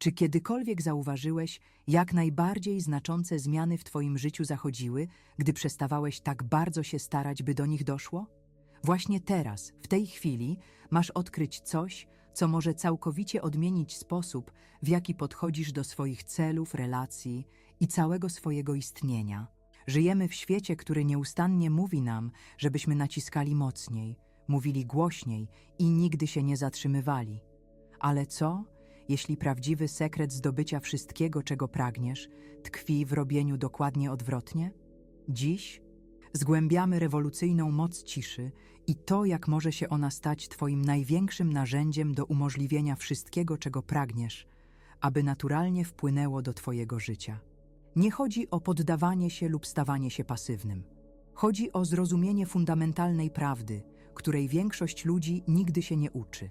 Czy kiedykolwiek zauważyłeś, jak najbardziej znaczące zmiany w Twoim życiu zachodziły, gdy przestawałeś tak bardzo się starać, by do nich doszło? Właśnie teraz, w tej chwili, masz odkryć coś, co może całkowicie odmienić sposób, w jaki podchodzisz do swoich celów, relacji i całego swojego istnienia. Żyjemy w świecie, który nieustannie mówi nam, żebyśmy naciskali mocniej, mówili głośniej i nigdy się nie zatrzymywali. Ale co, jeśli prawdziwy sekret zdobycia wszystkiego, czego pragniesz, tkwi w robieniu dokładnie odwrotnie? Dziś zgłębiamy rewolucyjną moc ciszy i to, jak może się ona stać Twoim największym narzędziem do umożliwienia wszystkiego, czego pragniesz, aby naturalnie wpłynęło do Twojego życia. Nie chodzi o poddawanie się lub stawanie się pasywnym. Chodzi o zrozumienie fundamentalnej prawdy, której większość ludzi nigdy się nie uczy.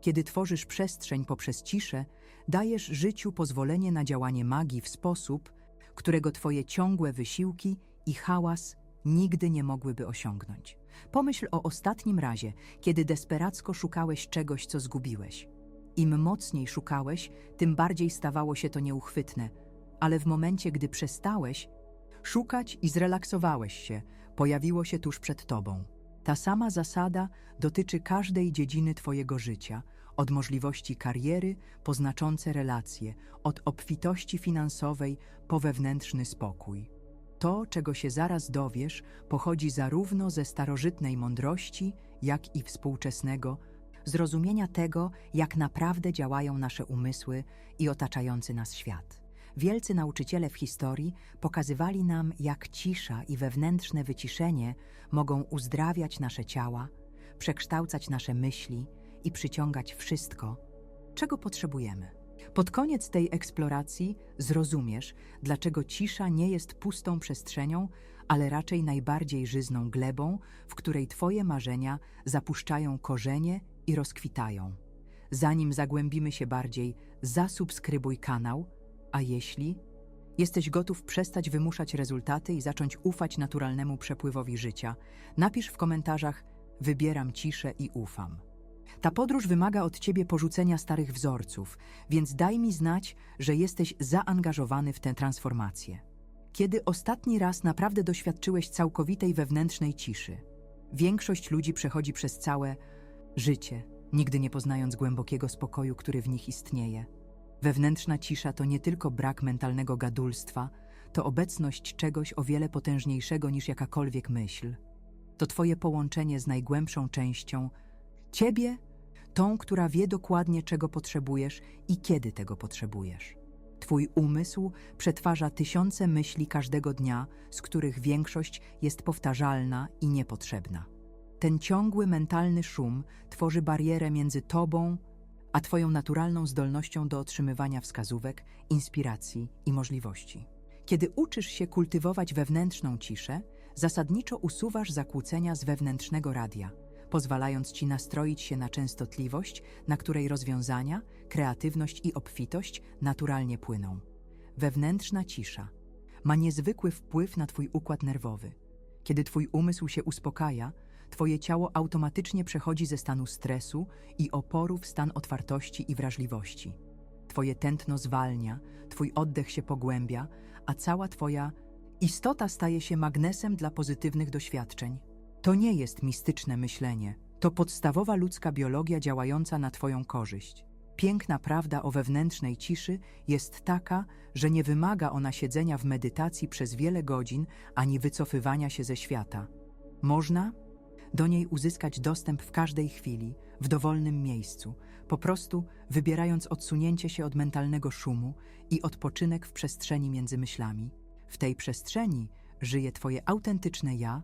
Kiedy tworzysz przestrzeń poprzez ciszę, dajesz życiu pozwolenie na działanie magii w sposób, którego Twoje ciągłe wysiłki i hałas nigdy nie mogłyby osiągnąć. Pomyśl o ostatnim razie, kiedy desperacko szukałeś czegoś, co zgubiłeś. Im mocniej szukałeś, tym bardziej stawało się to nieuchwytne, ale w momencie, gdy przestałeś szukać i zrelaksowałeś się, pojawiło się tuż przed tobą. Ta sama zasada dotyczy każdej dziedziny Twojego życia, od możliwości kariery po znaczące relacje, od obfitości finansowej po wewnętrzny spokój. To, czego się zaraz dowiesz, pochodzi zarówno ze starożytnej mądrości, jak i współczesnego zrozumienia tego, jak naprawdę działają nasze umysły i otaczający nas świat. Wielcy nauczyciele w historii pokazywali nam, jak cisza i wewnętrzne wyciszenie mogą uzdrawiać nasze ciała, przekształcać nasze myśli i przyciągać wszystko, czego potrzebujemy. Pod koniec tej eksploracji zrozumiesz, dlaczego cisza nie jest pustą przestrzenią, ale raczej najbardziej żyzną glebą, w której Twoje marzenia zapuszczają korzenie i rozkwitają. Zanim zagłębimy się bardziej, zasubskrybuj kanał, a jeśli jesteś gotów przestać wymuszać rezultaty i zacząć ufać naturalnemu przepływowi życia, napisz w komentarzach: Wybieram ciszę i ufam. Ta podróż wymaga od ciebie porzucenia starych wzorców, więc daj mi znać, że jesteś zaangażowany w tę transformację. Kiedy ostatni raz naprawdę doświadczyłeś całkowitej wewnętrznej ciszy? Większość ludzi przechodzi przez całe życie, nigdy nie poznając głębokiego spokoju, który w nich istnieje. Wewnętrzna cisza to nie tylko brak mentalnego gadulstwa, to obecność czegoś o wiele potężniejszego niż jakakolwiek myśl. To Twoje połączenie z najgłębszą częścią Ciebie, tą, która wie dokładnie, czego potrzebujesz i kiedy tego potrzebujesz. Twój umysł przetwarza tysiące myśli każdego dnia, z których większość jest powtarzalna i niepotrzebna. Ten ciągły mentalny szum tworzy barierę między Tobą a Twoją naturalną zdolnością do otrzymywania wskazówek, inspiracji i możliwości. Kiedy uczysz się kultywować wewnętrzną ciszę, zasadniczo usuwasz zakłócenia z wewnętrznego radia, pozwalając Ci nastroić się na częstotliwość, na której rozwiązania, kreatywność i obfitość naturalnie płyną. Wewnętrzna cisza ma niezwykły wpływ na Twój układ nerwowy. Kiedy Twój umysł się uspokaja, Twoje ciało automatycznie przechodzi ze stanu stresu i oporu w stan otwartości i wrażliwości. Twoje tętno zwalnia, Twój oddech się pogłębia, a cała Twoja istota staje się magnesem dla pozytywnych doświadczeń. To nie jest mistyczne myślenie, to podstawowa ludzka biologia działająca na Twoją korzyść. Piękna prawda o wewnętrznej ciszy jest taka, że nie wymaga ona siedzenia w medytacji przez wiele godzin ani wycofywania się ze świata. Można do niej uzyskać dostęp w każdej chwili, w dowolnym miejscu, po prostu wybierając odsunięcie się od mentalnego szumu i odpoczynek w przestrzeni między myślami. W tej przestrzeni żyje Twoje autentyczne ja,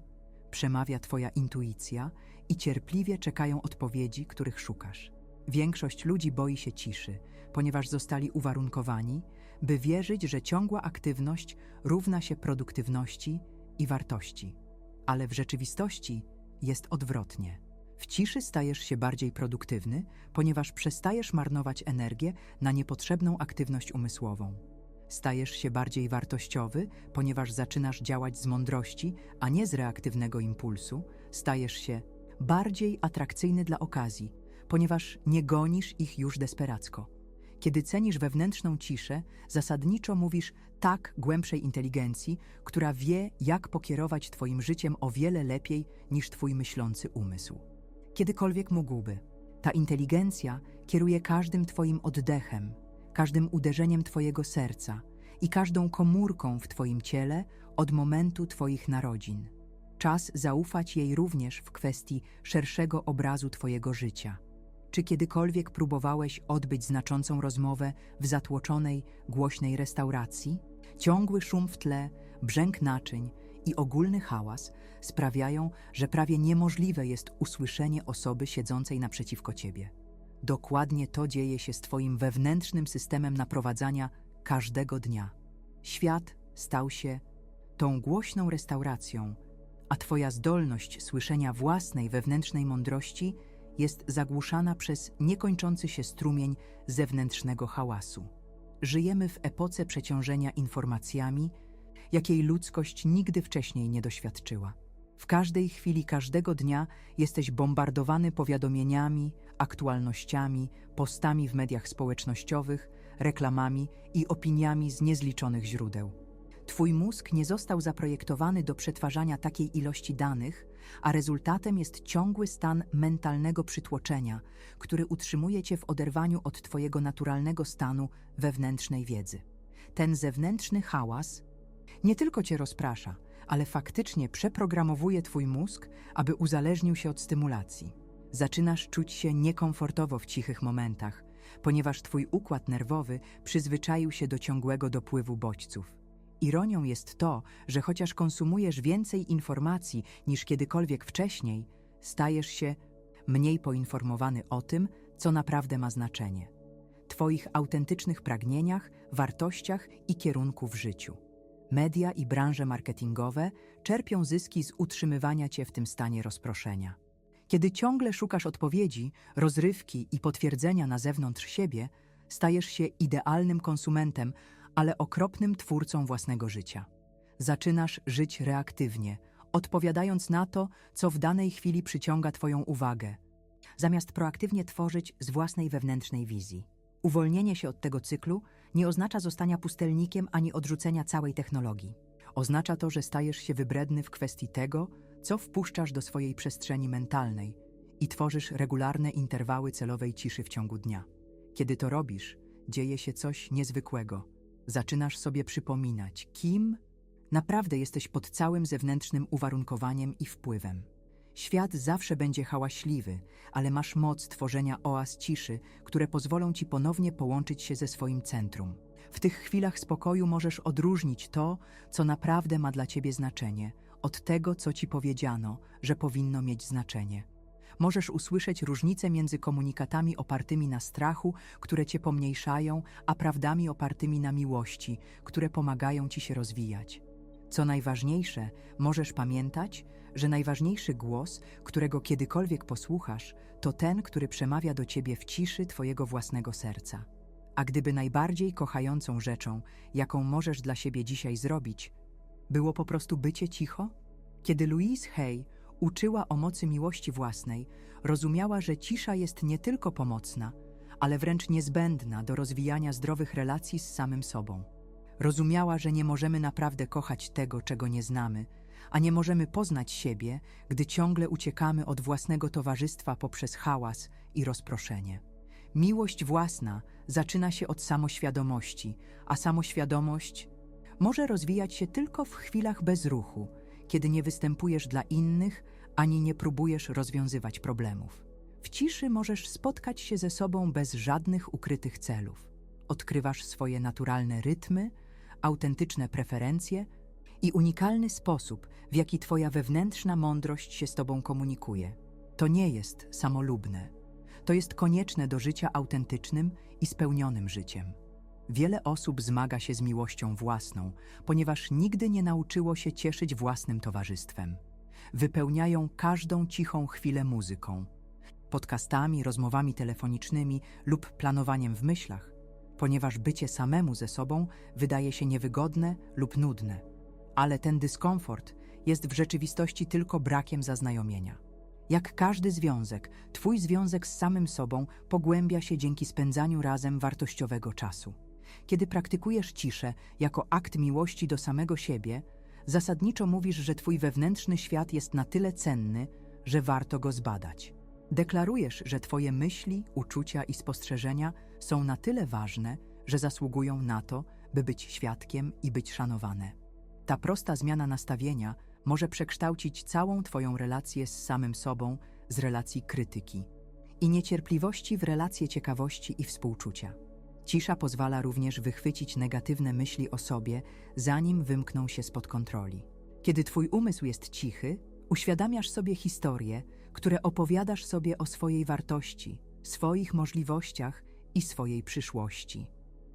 przemawia Twoja intuicja i cierpliwie czekają odpowiedzi, których szukasz. Większość ludzi boi się ciszy, ponieważ zostali uwarunkowani, by wierzyć, że ciągła aktywność równa się produktywności i wartości. Ale w rzeczywistości jest odwrotnie. W ciszy stajesz się bardziej produktywny, ponieważ przestajesz marnować energię na niepotrzebną aktywność umysłową. Stajesz się bardziej wartościowy, ponieważ zaczynasz działać z mądrości, a nie z reaktywnego impulsu. Stajesz się bardziej atrakcyjny dla okazji, ponieważ nie gonisz ich już desperacko. Kiedy cenisz wewnętrzną ciszę, zasadniczo mówisz tak głębszej inteligencji, która wie, jak pokierować Twoim życiem o wiele lepiej niż Twój myślący umysł. Kiedykolwiek mógłby. Ta inteligencja kieruje każdym Twoim oddechem, każdym uderzeniem Twojego serca i każdą komórką w Twoim ciele od momentu Twoich narodzin. Czas zaufać jej również w kwestii szerszego obrazu Twojego życia. Czy kiedykolwiek próbowałeś odbyć znaczącą rozmowę w zatłoczonej, głośnej restauracji? Ciągły szum w tle, brzęk naczyń i ogólny hałas sprawiają, że prawie niemożliwe jest usłyszenie osoby siedzącej naprzeciwko ciebie. Dokładnie to dzieje się z Twoim wewnętrznym systemem naprowadzania każdego dnia. Świat stał się tą głośną restauracją, a Twoja zdolność słyszenia własnej wewnętrznej mądrości jest zagłuszana przez niekończący się strumień zewnętrznego hałasu. Żyjemy w epoce przeciążenia informacjami, jakiej ludzkość nigdy wcześniej nie doświadczyła. W każdej chwili każdego dnia jesteś bombardowany powiadomieniami, aktualnościami, postami w mediach społecznościowych, reklamami i opiniami z niezliczonych źródeł. Twój mózg nie został zaprojektowany do przetwarzania takiej ilości danych, a rezultatem jest ciągły stan mentalnego przytłoczenia, który utrzymuje cię w oderwaniu od Twojego naturalnego stanu wewnętrznej wiedzy. Ten zewnętrzny hałas nie tylko cię rozprasza, ale faktycznie przeprogramowuje Twój mózg, aby uzależnił się od stymulacji. Zaczynasz czuć się niekomfortowo w cichych momentach, ponieważ Twój układ nerwowy przyzwyczaił się do ciągłego dopływu bodźców. Ironią jest to, że chociaż konsumujesz więcej informacji niż kiedykolwiek wcześniej, stajesz się mniej poinformowany o tym, co naprawdę ma znaczenie. Twoich autentycznych pragnieniach, wartościach i kierunku w życiu. Media i branże marketingowe czerpią zyski z utrzymywania cię w tym stanie rozproszenia. Kiedy ciągle szukasz odpowiedzi, rozrywki i potwierdzenia na zewnątrz siebie, stajesz się idealnym konsumentem, ale okropnym twórcą własnego życia. Zaczynasz żyć reaktywnie, odpowiadając na to, co w danej chwili przyciąga Twoją uwagę, zamiast proaktywnie tworzyć z własnej wewnętrznej wizji. Uwolnienie się od tego cyklu nie oznacza zostania pustelnikiem ani odrzucenia całej technologii. Oznacza to, że stajesz się wybredny w kwestii tego, co wpuszczasz do swojej przestrzeni mentalnej i tworzysz regularne interwały celowej ciszy w ciągu dnia. Kiedy to robisz, dzieje się coś niezwykłego. Zaczynasz sobie przypominać, kim naprawdę jesteś pod całym zewnętrznym uwarunkowaniem i wpływem. Świat zawsze będzie hałaśliwy, ale masz moc tworzenia oaz ciszy, które pozwolą ci ponownie połączyć się ze swoim centrum. W tych chwilach spokoju możesz odróżnić to, co naprawdę ma dla ciebie znaczenie, od tego, co ci powiedziano, że powinno mieć znaczenie. Możesz usłyszeć różnicę między komunikatami opartymi na strachu, które cię pomniejszają, a prawdami opartymi na miłości, które pomagają ci się rozwijać. Co najważniejsze, możesz pamiętać, że najważniejszy głos, którego kiedykolwiek posłuchasz, to ten, który przemawia do ciebie w ciszy twojego własnego serca. A gdyby najbardziej kochającą rzeczą, jaką możesz dla siebie dzisiaj zrobić, było po prostu bycie cicho? Kiedy Louise Hay uczyła o mocy miłości własnej, rozumiała, że cisza jest nie tylko pomocna, ale wręcz niezbędna do rozwijania zdrowych relacji z samym sobą. Rozumiała, że nie możemy naprawdę kochać tego, czego nie znamy, a nie możemy poznać siebie, gdy ciągle uciekamy od własnego towarzystwa poprzez hałas i rozproszenie. Miłość własna zaczyna się od samoświadomości, a samoświadomość może rozwijać się tylko w chwilach bezruchu, kiedy nie występujesz dla innych ani nie próbujesz rozwiązywać problemów. W ciszy możesz spotkać się ze sobą bez żadnych ukrytych celów. Odkrywasz swoje naturalne rytmy, autentyczne preferencje i unikalny sposób, w jaki Twoja wewnętrzna mądrość się z Tobą komunikuje. To nie jest samolubne. To jest konieczne do życia autentycznym i spełnionym życiem. Wiele osób zmaga się z miłością własną, ponieważ nigdy nie nauczyło się cieszyć własnym towarzystwem. Wypełniają każdą cichą chwilę muzyką, podcastami, rozmowami telefonicznymi lub planowaniem w myślach, ponieważ bycie samemu ze sobą wydaje się niewygodne lub nudne. Ale ten dyskomfort jest w rzeczywistości tylko brakiem zaznajomienia. Jak każdy związek, twój związek z samym sobą pogłębia się dzięki spędzaniu razem wartościowego czasu. Kiedy praktykujesz ciszę jako akt miłości do samego siebie, zasadniczo mówisz, że twój wewnętrzny świat jest na tyle cenny, że warto go zbadać. Deklarujesz, że twoje myśli, uczucia i spostrzeżenia są na tyle ważne, że zasługują na to, by być świadkiem i być szanowane. Ta prosta zmiana nastawienia może przekształcić całą Twoją relację z samym sobą z relacji krytyki i niecierpliwości w relację ciekawości i współczucia. Cisza pozwala również wychwycić negatywne myśli o sobie, zanim wymkną się spod kontroli. Kiedy Twój umysł jest cichy, uświadamiasz sobie historie, które opowiadasz sobie o swojej wartości, swoich możliwościach i swojej przyszłości.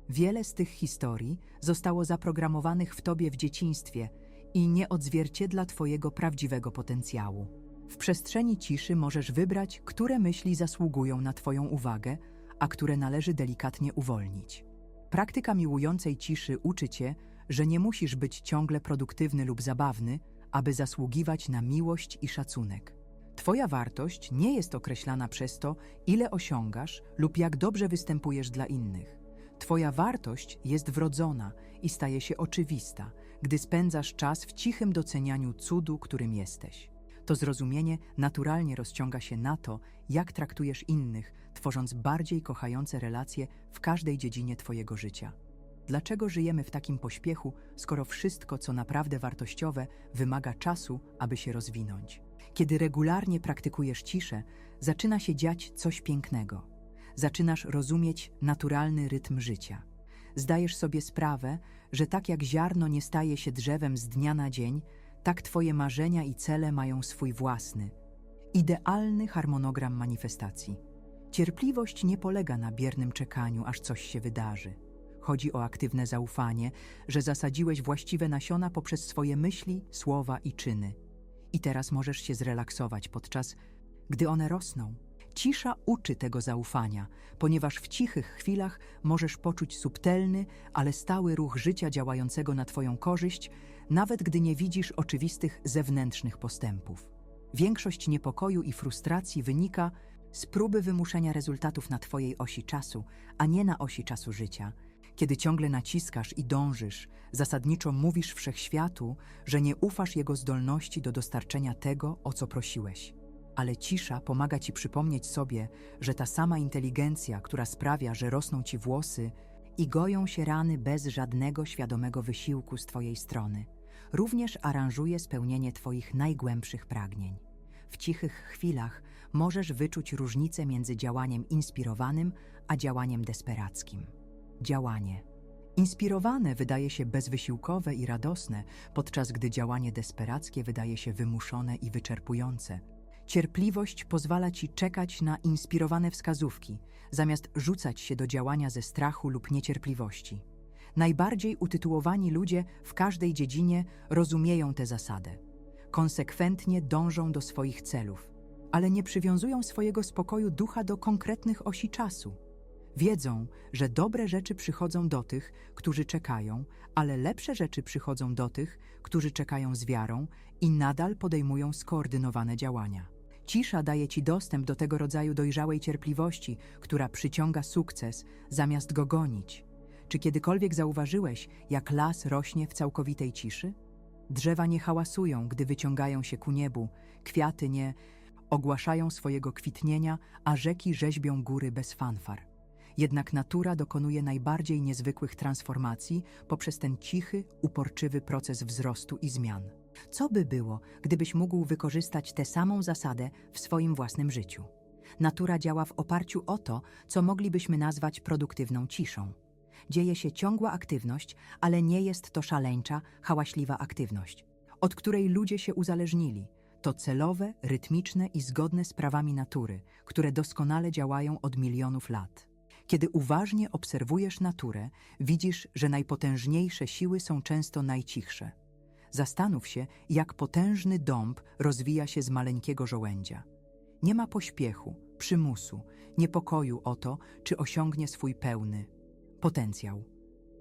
Wiele z tych historii zostało zaprogramowanych w tobie w dzieciństwie i nie odzwierciedla twojego prawdziwego potencjału. W przestrzeni ciszy możesz wybrać, które myśli zasługują na twoją uwagę, a które należy delikatnie uwolnić. Praktyka miłującej ciszy uczy cię, że nie musisz być ciągle produktywny lub zabawny, aby zasługiwać na miłość i szacunek. Twoja wartość nie jest określana przez to, ile osiągasz lub jak dobrze występujesz dla innych. Twoja wartość jest wrodzona i staje się oczywista, gdy spędzasz czas w cichym docenianiu cudu, którym jesteś. To zrozumienie naturalnie rozciąga się na to, jak traktujesz innych, tworząc bardziej kochające relacje w każdej dziedzinie Twojego życia. Dlaczego żyjemy w takim pośpiechu, skoro wszystko, co naprawdę wartościowe, wymaga czasu, aby się rozwinąć? Kiedy regularnie praktykujesz ciszę, zaczyna się dziać coś pięknego. Zaczynasz rozumieć naturalny rytm życia. Zdajesz sobie sprawę, że tak jak ziarno nie staje się drzewem z dnia na dzień, tak Twoje marzenia i cele mają swój własny, idealny harmonogram manifestacji. Cierpliwość nie polega na biernym czekaniu, aż coś się wydarzy. Chodzi o aktywne zaufanie, że zasadziłeś właściwe nasiona poprzez swoje myśli, słowa i czyny. I teraz możesz się zrelaksować podczas, gdy one rosną. Cisza uczy tego zaufania, ponieważ w cichych chwilach możesz poczuć subtelny, ale stały ruch życia działającego na Twoją korzyść, nawet gdy nie widzisz oczywistych zewnętrznych postępów. Większość niepokoju i frustracji wynika z próby wymuszenia rezultatów na Twojej osi czasu, a nie na osi czasu życia. Kiedy ciągle naciskasz i dążysz, zasadniczo mówisz wszechświatu, że nie ufasz jego zdolności do dostarczenia tego, o co prosiłeś. Ale cisza pomaga ci przypomnieć sobie, że ta sama inteligencja, która sprawia, że rosną ci włosy i goją się rany bez żadnego świadomego wysiłku z Twojej strony, również aranżuje spełnienie Twoich najgłębszych pragnień. W cichych chwilach możesz wyczuć różnicę między działaniem inspirowanym a działaniem desperackim. Działanie. Inspirowane wydaje się bezwysiłkowe i radosne, podczas gdy działanie desperackie wydaje się wymuszone i wyczerpujące. Cierpliwość pozwala ci czekać na inspirowane wskazówki, zamiast rzucać się do działania ze strachu lub niecierpliwości. Najbardziej utytułowani ludzie w każdej dziedzinie rozumieją tę zasadę. Konsekwentnie dążą do swoich celów, ale nie przywiązują swojego spokoju ducha do konkretnych osi czasu. Wiedzą, że dobre rzeczy przychodzą do tych, którzy czekają, ale lepsze rzeczy przychodzą do tych, którzy czekają z wiarą i nadal podejmują skoordynowane działania. Cisza daje ci dostęp do tego rodzaju dojrzałej cierpliwości, która przyciąga sukces zamiast go gonić. Czy kiedykolwiek zauważyłeś, jak las rośnie w całkowitej ciszy? Drzewa nie hałasują, gdy wyciągają się ku niebu, kwiaty nie ogłaszają swojego kwitnienia, a rzeki rzeźbią góry bez fanfar. Jednak natura dokonuje najbardziej niezwykłych transformacji poprzez ten cichy, uporczywy proces wzrostu i zmian. Co by było, gdybyś mógł wykorzystać tę samą zasadę w swoim własnym życiu? Natura działa w oparciu o to, co moglibyśmy nazwać produktywną ciszą. Dzieje się ciągła aktywność, ale nie jest to szaleńcza, hałaśliwa aktywność, od której ludzie się uzależnili. To celowe, rytmiczne i zgodne z prawami natury, które doskonale działają od milionów lat. Kiedy uważnie obserwujesz naturę, widzisz, że najpotężniejsze siły są często najcichsze. Zastanów się, jak potężny dąb rozwija się z maleńkiego żołędzia. Nie ma pośpiechu, przymusu, niepokoju o to, czy osiągnie swój pełny potencjał.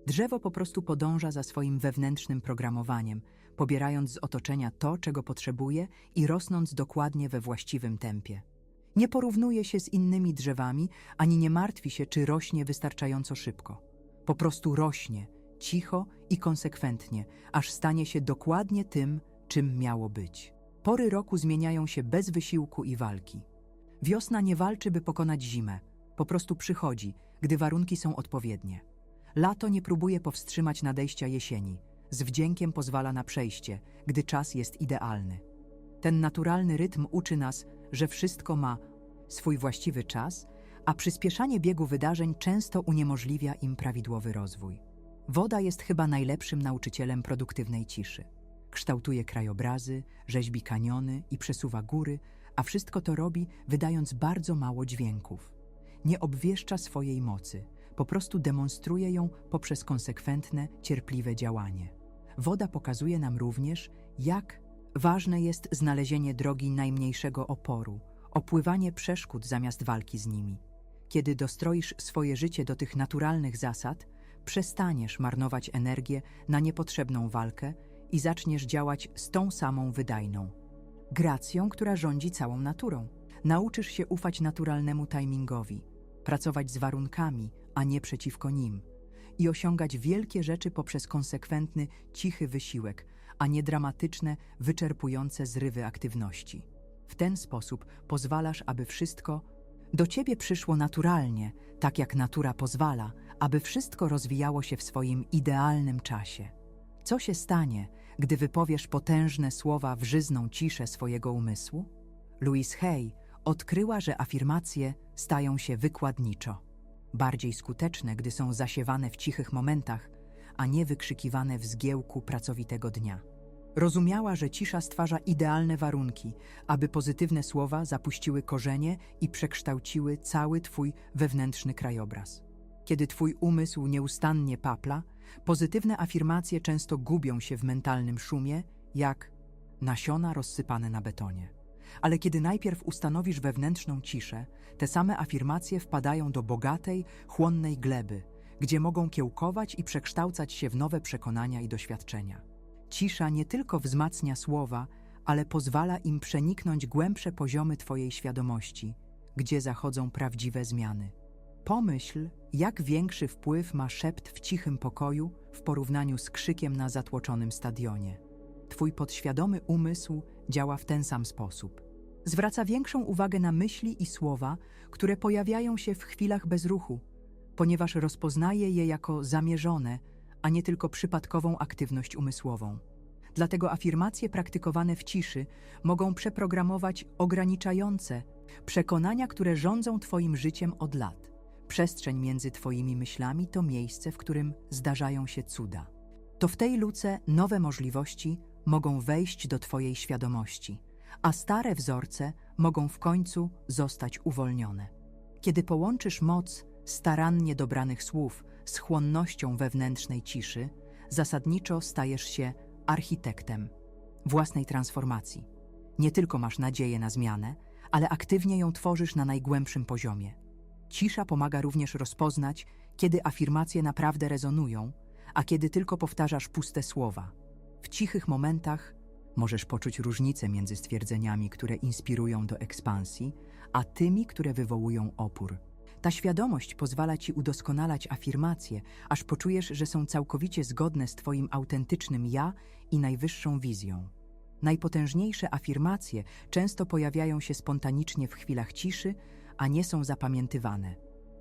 Drzewo po prostu podąża za swoim wewnętrznym programowaniem, pobierając z otoczenia to, czego potrzebuje i rosnąc dokładnie we właściwym tempie. Nie porównuje się z innymi drzewami, ani nie martwi się, czy rośnie wystarczająco szybko. Po prostu rośnie, cicho i konsekwentnie, aż stanie się dokładnie tym, czym miało być. Pory roku zmieniają się bez wysiłku i walki. Wiosna nie walczy, by pokonać zimę, po prostu przychodzi, gdy warunki są odpowiednie. Lato nie próbuje powstrzymać nadejścia jesieni, z wdziękiem pozwala na przejście, gdy czas jest idealny. Ten naturalny rytm uczy nas, że wszystko ma swój właściwy czas, a przyspieszanie biegu wydarzeń często uniemożliwia im prawidłowy rozwój. Woda jest chyba najlepszym nauczycielem produktywnej ciszy. Kształtuje krajobrazy, rzeźbi kaniony i przesuwa góry, a wszystko to robi, wydając bardzo mało dźwięków. Nie obwieszcza swojej mocy, po prostu demonstruje ją poprzez konsekwentne, cierpliwe działanie. Woda pokazuje nam również, jak ważne jest znalezienie drogi najmniejszego oporu, opływanie przeszkód zamiast walki z nimi. Kiedy dostroisz swoje życie do tych naturalnych zasad, przestaniesz marnować energię na niepotrzebną walkę i zaczniesz działać z tą samą wydajną gracją, która rządzi całą naturą. Nauczysz się ufać naturalnemu timingowi, pracować z warunkami, a nie przeciwko nim i osiągać wielkie rzeczy poprzez konsekwentny, cichy wysiłek, a nie dramatyczne, wyczerpujące zrywy aktywności. W ten sposób pozwalasz, aby wszystko do ciebie przyszło naturalnie, tak jak natura pozwala, aby wszystko rozwijało się w swoim idealnym czasie. Co się stanie, gdy wypowiesz potężne słowa w żyzną ciszę swojego umysłu? Louise Hay odkryła, że afirmacje stają się wykładniczo. Bardziej skuteczne, gdy są zasiewane w cichych momentach, a nie wykrzykiwane w zgiełku pracowitego dnia. Rozumiała, że cisza stwarza idealne warunki, aby pozytywne słowa zapuściły korzenie i przekształciły cały Twój wewnętrzny krajobraz. Kiedy Twój umysł nieustannie papla, pozytywne afirmacje często gubią się w mentalnym szumie, jak nasiona rozsypane na betonie. Ale kiedy najpierw ustanowisz wewnętrzną ciszę, te same afirmacje wpadają do bogatej, chłonnej gleby, gdzie mogą kiełkować i przekształcać się w nowe przekonania i doświadczenia. Cisza nie tylko wzmacnia słowa, ale pozwala im przeniknąć głębsze poziomy Twojej świadomości, gdzie zachodzą prawdziwe zmiany. Pomyśl, jak większy wpływ ma szept w cichym pokoju w porównaniu z krzykiem na zatłoczonym stadionie. Twój podświadomy umysł działa w ten sam sposób. Zwraca większą uwagę na myśli i słowa, które pojawiają się w chwilach bezruchu, ponieważ rozpoznaje je jako zamierzone, a nie tylko przypadkową aktywność umysłową. Dlatego afirmacje praktykowane w ciszy mogą przeprogramować ograniczające przekonania, które rządzą Twoim życiem od lat. Przestrzeń między Twoimi myślami to miejsce, w którym zdarzają się cuda. To w tej luce nowe możliwości mogą wejść do Twojej świadomości, a stare wzorce mogą w końcu zostać uwolnione. Kiedy połączysz moc starannie dobranych słów z chłonnością wewnętrznej ciszy, zasadniczo stajesz się architektem własnej transformacji. Nie tylko masz nadzieję na zmianę, ale aktywnie ją tworzysz na najgłębszym poziomie. Cisza pomaga również rozpoznać, kiedy afirmacje naprawdę rezonują, a kiedy tylko powtarzasz puste słowa. W cichych momentach możesz poczuć różnicę między stwierdzeniami, które inspirują do ekspansji, a tymi, które wywołują opór. Ta świadomość pozwala ci udoskonalać afirmacje, aż poczujesz, że są całkowicie zgodne z Twoim autentycznym ja i najwyższą wizją. Najpotężniejsze afirmacje często pojawiają się spontanicznie w chwilach ciszy, a nie są zapamiętywane.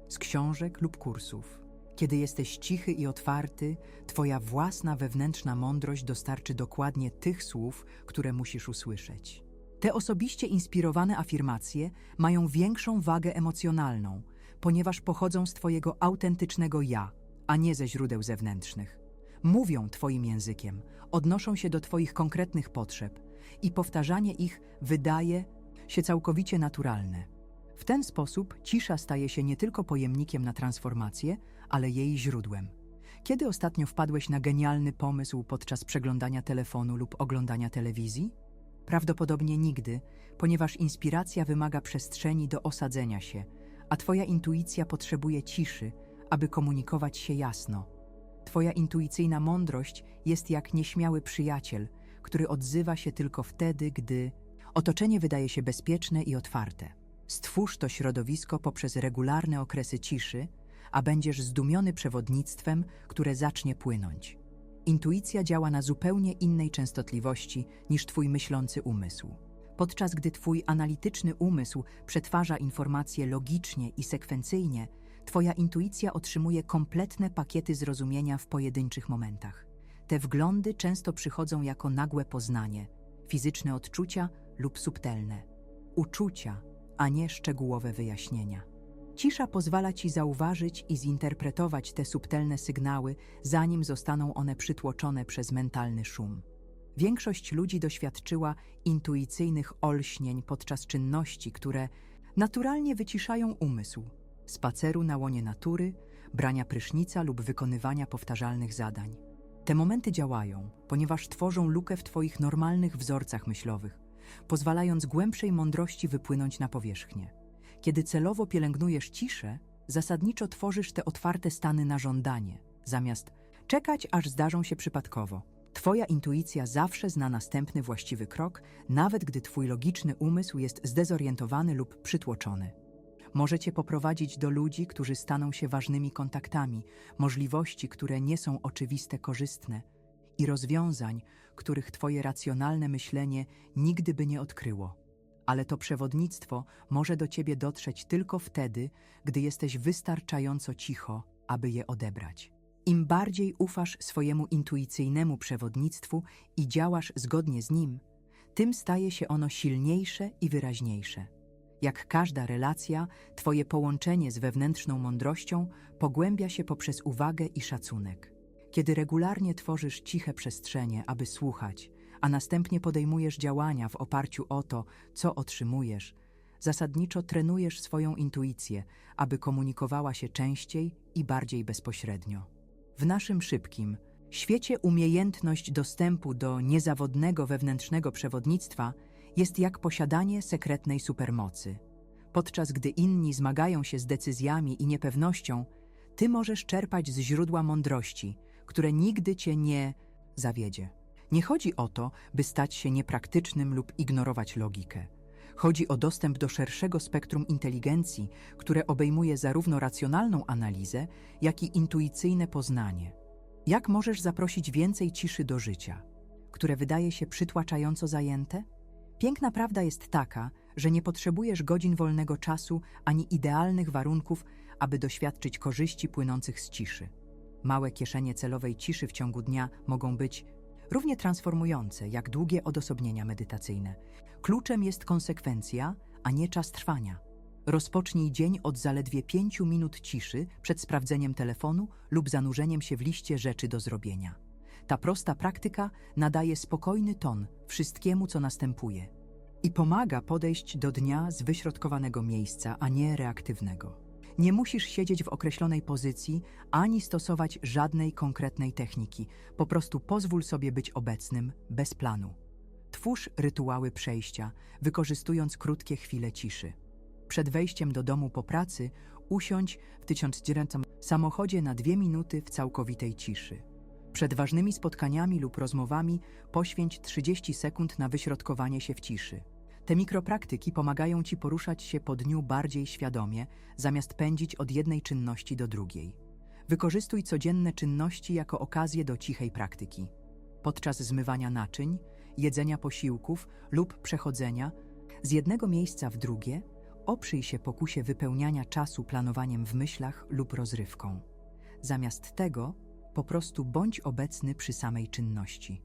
Z książek lub kursów. Kiedy jesteś cichy i otwarty, Twoja własna wewnętrzna mądrość dostarczy dokładnie tych słów, które musisz usłyszeć. Te osobiście inspirowane afirmacje mają większą wagę emocjonalną, ponieważ pochodzą z Twojego autentycznego ja, a nie ze źródeł zewnętrznych. Mówią Twoim językiem, odnoszą się do Twoich konkretnych potrzeb i powtarzanie ich wydaje się całkowicie naturalne. W ten sposób cisza staje się nie tylko pojemnikiem na transformację, ale jej źródłem. Kiedy ostatnio wpadłeś na genialny pomysł podczas przeglądania telefonu lub oglądania telewizji? Prawdopodobnie nigdy, ponieważ inspiracja wymaga przestrzeni do osadzenia się, a Twoja intuicja potrzebuje ciszy, aby komunikować się jasno. Twoja intuicyjna mądrość jest jak nieśmiały przyjaciel, który odzywa się tylko wtedy, gdy otoczenie wydaje się bezpieczne i otwarte. Stwórz to środowisko poprzez regularne okresy ciszy, a będziesz zdumiony przewodnictwem, które zacznie płynąć. Intuicja działa na zupełnie innej częstotliwości niż Twój myślący umysł. Podczas gdy Twój analityczny umysł przetwarza informacje logicznie i sekwencyjnie, Twoja intuicja otrzymuje kompletne pakiety zrozumienia w pojedynczych momentach. Te wglądy często przychodzą jako nagłe poznanie, fizyczne odczucia lub subtelne uczucia, a nie szczegółowe wyjaśnienia. Cisza pozwala ci zauważyć i zinterpretować te subtelne sygnały, zanim zostaną one przytłoczone przez mentalny szum. Większość ludzi doświadczyła intuicyjnych olśnień podczas czynności, które naturalnie wyciszają umysł spaceru na łonie natury, brania prysznica lub wykonywania powtarzalnych zadań. Te momenty działają, ponieważ tworzą lukę w Twoich normalnych wzorcach myślowych, pozwalając głębszej mądrości wypłynąć na powierzchnię. Kiedy celowo pielęgnujesz ciszę, zasadniczo tworzysz te otwarte stany na żądanie, zamiast czekać, aż zdarzą się przypadkowo. Twoja intuicja zawsze zna następny właściwy krok, nawet gdy Twój logiczny umysł jest zdezorientowany lub przytłoczony. Możecie poprowadzić do ludzi, którzy staną się ważnymi kontaktami, możliwości, które nie są oczywiste, korzystne i rozwiązań, których Twoje racjonalne myślenie nigdy by nie odkryło. Ale to przewodnictwo może do Ciebie dotrzeć tylko wtedy, gdy jesteś wystarczająco cicho, aby je odebrać. Im bardziej ufasz swojemu intuicyjnemu przewodnictwu i działasz zgodnie z nim, tym staje się ono silniejsze i wyraźniejsze. Jak każda relacja, Twoje połączenie z wewnętrzną mądrością pogłębia się poprzez uwagę i szacunek. Kiedy regularnie tworzysz ciche przestrzenie, aby słuchać, a następnie podejmujesz działania w oparciu o to, co otrzymujesz, zasadniczo trenujesz swoją intuicję, aby komunikowała się częściej i bardziej bezpośrednio. W naszym szybkim świecie umiejętność dostępu do niezawodnego wewnętrznego przewodnictwa jest jak posiadanie sekretnej supermocy. Podczas gdy inni zmagają się z decyzjami i niepewnością, ty możesz czerpać z źródła mądrości, które nigdy cię nie zawiedzie. Nie chodzi o to, by stać się niepraktycznym lub ignorować logikę. Chodzi o dostęp do szerszego spektrum inteligencji, które obejmuje zarówno racjonalną analizę, jak i intuicyjne poznanie. Jak możesz zaprosić więcej ciszy do życia, które wydaje się przytłaczająco zajęte? Piękna prawda jest taka, że nie potrzebujesz godzin wolnego czasu ani idealnych warunków, aby doświadczyć korzyści płynących z ciszy. Małe kieszenie celowej ciszy w ciągu dnia mogą być równie transformujące jak długie odosobnienia medytacyjne. Kluczem jest konsekwencja, a nie czas trwania. Rozpocznij dzień od zaledwie pięciu minut ciszy przed sprawdzeniem telefonu lub zanurzeniem się w liście rzeczy do zrobienia. Ta prosta praktyka nadaje spokojny ton wszystkiemu, co następuje i pomaga podejść do dnia z wyśrodkowanego miejsca, a nie reaktywnego. Nie musisz siedzieć w określonej pozycji ani stosować żadnej konkretnej techniki. Po prostu pozwól sobie być obecnym, bez planu. Twórz rytuały przejścia, wykorzystując krótkie chwile ciszy. Przed wejściem do domu po pracy usiądź w tysiącdziewięćset samochodzie na dwie minuty w całkowitej ciszy. Przed ważnymi spotkaniami lub rozmowami poświęć 30 sekund na wyśrodkowanie się w ciszy. Te mikropraktyki pomagają Ci poruszać się po dniu bardziej świadomie, zamiast pędzić od jednej czynności do drugiej. Wykorzystuj codzienne czynności jako okazję do cichej praktyki. Podczas zmywania naczyń, jedzenia posiłków lub przechodzenia z jednego miejsca w drugie, oprzyj się pokusie wypełniania czasu planowaniem w myślach lub rozrywką. Zamiast tego, po prostu bądź obecny przy samej czynności.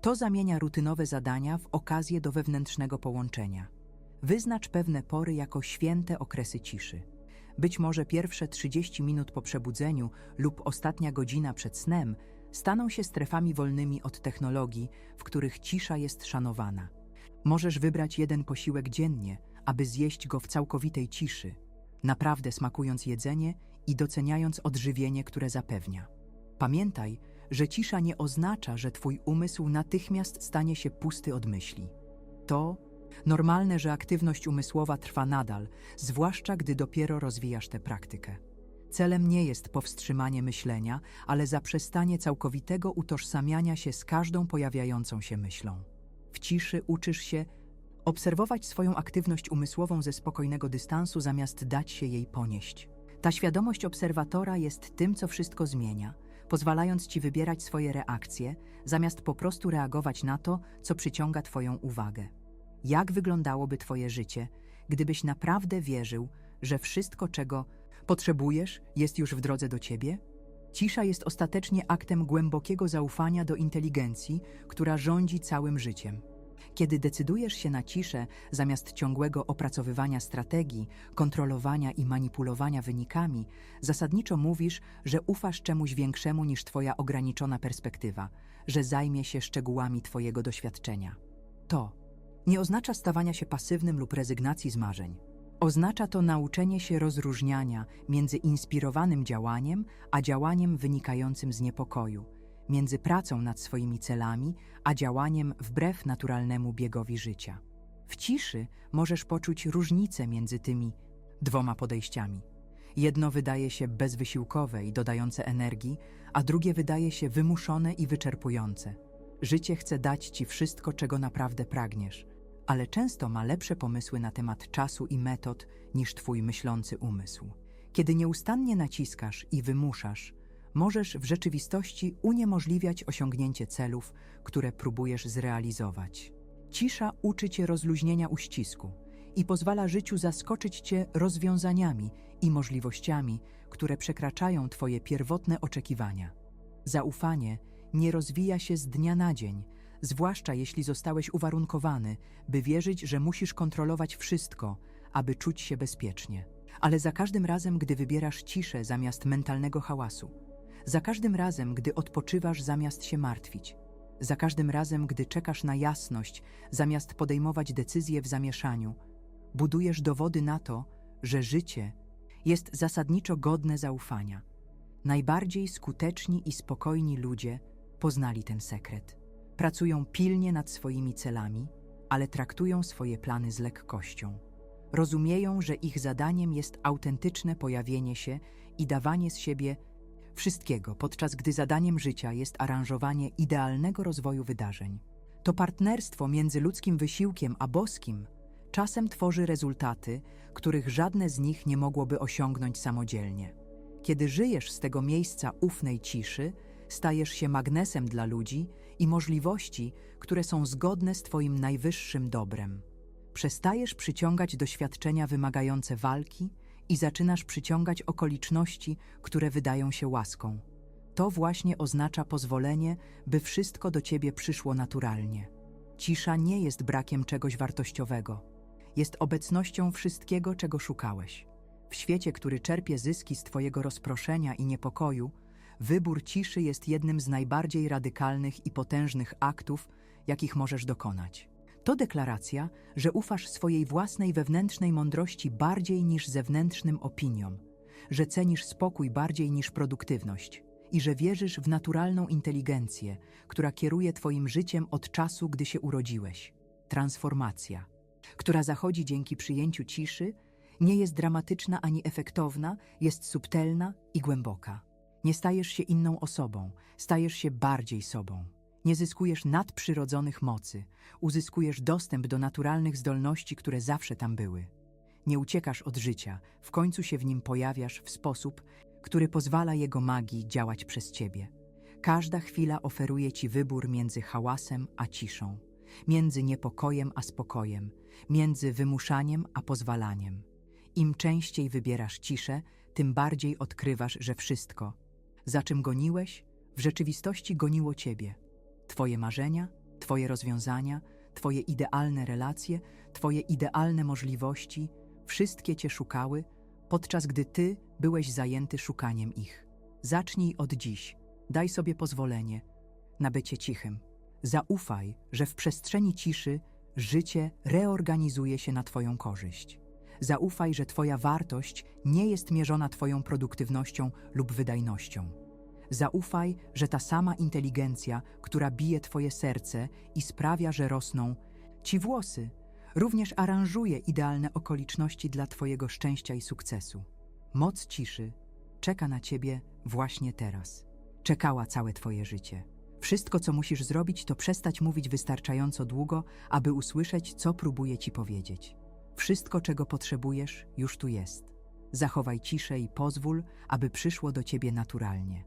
To zamienia rutynowe zadania w okazję do wewnętrznego połączenia. Wyznacz pewne pory jako święte okresy ciszy. Być może pierwsze 30 minut po przebudzeniu lub ostatnia godzina przed snem staną się strefami wolnymi od technologii, w których cisza jest szanowana. Możesz wybrać jeden posiłek dziennie, aby zjeść go w całkowitej ciszy, naprawdę smakując jedzenie i doceniając odżywienie, które zapewnia. Pamiętaj, że cisza nie oznacza, że twój umysł natychmiast stanie się pusty od myśli. To normalne, że aktywność umysłowa trwa nadal, zwłaszcza gdy dopiero rozwijasz tę praktykę. Celem nie jest powstrzymanie myślenia, ale zaprzestanie całkowitego utożsamiania się z każdą pojawiającą się myślą. W ciszy uczysz się obserwować swoją aktywność umysłową ze spokojnego dystansu, zamiast dać się jej ponieść. Ta świadomość obserwatora jest tym, co wszystko zmienia, pozwalając ci wybierać swoje reakcje, zamiast po prostu reagować na to, co przyciąga Twoją uwagę. Jak wyglądałoby Twoje życie, gdybyś naprawdę wierzył, że wszystko, czego potrzebujesz, jest już w drodze do Ciebie? Cisza jest ostatecznie aktem głębokiego zaufania do inteligencji, która rządzi całym życiem. Kiedy decydujesz się na ciszę zamiast ciągłego opracowywania strategii, kontrolowania i manipulowania wynikami, zasadniczo mówisz, że ufasz czemuś większemu niż Twoja ograniczona perspektywa, że zajmie się szczegółami Twojego doświadczenia. To nie oznacza stawania się pasywnym lub rezygnacji z marzeń. Oznacza to nauczenie się rozróżniania między inspirowanym działaniem a działaniem wynikającym z niepokoju, między pracą nad swoimi celami a działaniem wbrew naturalnemu biegowi życia. W ciszy możesz poczuć różnicę między tymi dwoma podejściami. Jedno wydaje się bezwysiłkowe i dodające energii, a drugie wydaje się wymuszone i wyczerpujące. Życie chce dać ci wszystko, czego naprawdę pragniesz, ale często ma lepsze pomysły na temat czasu i metod niż twój myślący umysł. Kiedy nieustannie naciskasz i wymuszasz, możesz w rzeczywistości uniemożliwiać osiągnięcie celów, które próbujesz zrealizować. Cisza uczy cię rozluźnienia uścisku i pozwala życiu zaskoczyć cię rozwiązaniami i możliwościami, które przekraczają twoje pierwotne oczekiwania. Zaufanie nie rozwija się z dnia na dzień, zwłaszcza jeśli zostałeś uwarunkowany, by wierzyć, że musisz kontrolować wszystko, aby czuć się bezpiecznie. Ale za każdym razem, gdy wybierasz ciszę zamiast mentalnego hałasu, za każdym razem, gdy odpoczywasz zamiast się martwić, za każdym razem, gdy czekasz na jasność zamiast podejmować decyzje w zamieszaniu, budujesz dowody na to, że życie jest zasadniczo godne zaufania. Najbardziej skuteczni i spokojni ludzie poznali ten sekret. Pracują pilnie nad swoimi celami, ale traktują swoje plany z lekkością. Rozumieją, że ich zadaniem jest autentyczne pojawienie się i dawanie z siebie wszystkiego, podczas gdy zadaniem życia jest aranżowanie idealnego rozwoju wydarzeń. To partnerstwo między ludzkim wysiłkiem a boskim czasem tworzy rezultaty, których żadne z nich nie mogłoby osiągnąć samodzielnie. Kiedy żyjesz z tego miejsca ufnej ciszy, stajesz się magnesem dla ludzi i możliwości, które są zgodne z Twoim najwyższym dobrem. Przestajesz przyciągać doświadczenia wymagające walki i zaczynasz przyciągać okoliczności, które wydają się łaską. To właśnie oznacza pozwolenie, by wszystko do Ciebie przyszło naturalnie. Cisza nie jest brakiem czegoś wartościowego. Jest obecnością wszystkiego, czego szukałeś. W świecie, który czerpie zyski z Twojego rozproszenia i niepokoju, wybór ciszy jest jednym z najbardziej radykalnych i potężnych aktów, jakich możesz dokonać. To deklaracja, że ufasz swojej własnej wewnętrznej mądrości bardziej niż zewnętrznym opiniom, że cenisz spokój bardziej niż produktywność i że wierzysz w naturalną inteligencję, która kieruje Twoim życiem od czasu, gdy się urodziłeś. Transformacja, która zachodzi dzięki przyjęciu ciszy, nie jest dramatyczna ani efektowna, jest subtelna i głęboka. Nie stajesz się inną osobą, stajesz się bardziej sobą. Nie zyskujesz nadprzyrodzonych mocy, uzyskujesz dostęp do naturalnych zdolności, które zawsze tam były. Nie uciekasz od życia, w końcu się w nim pojawiasz w sposób, który pozwala jego magii działać przez ciebie. Każda chwila oferuje ci wybór między hałasem a ciszą, między niepokojem a spokojem, między wymuszaniem a pozwalaniem. Im częściej wybierasz ciszę, tym bardziej odkrywasz, że wszystko, za czym goniłeś, w rzeczywistości goniło ciebie. Twoje marzenia, Twoje rozwiązania, Twoje idealne relacje, Twoje idealne możliwości, wszystkie Cię szukały, podczas gdy Ty byłeś zajęty szukaniem ich. Zacznij od dziś, daj sobie pozwolenie na bycie cichym. Zaufaj, że w przestrzeni ciszy życie reorganizuje się na Twoją korzyść. Zaufaj, że Twoja wartość nie jest mierzona Twoją produktywnością lub wydajnością. Zaufaj, że ta sama inteligencja, która bije Twoje serce i sprawia, że rosną Ci włosy, również aranżuje idealne okoliczności dla Twojego szczęścia i sukcesu. Moc ciszy czeka na ciebie właśnie teraz. Czekała całe twoje życie. Wszystko, co musisz zrobić, to przestać mówić wystarczająco długo, aby usłyszeć, co próbuje ci powiedzieć. Wszystko, czego potrzebujesz, już tu jest. Zachowaj ciszę i pozwól, aby przyszło do ciebie naturalnie.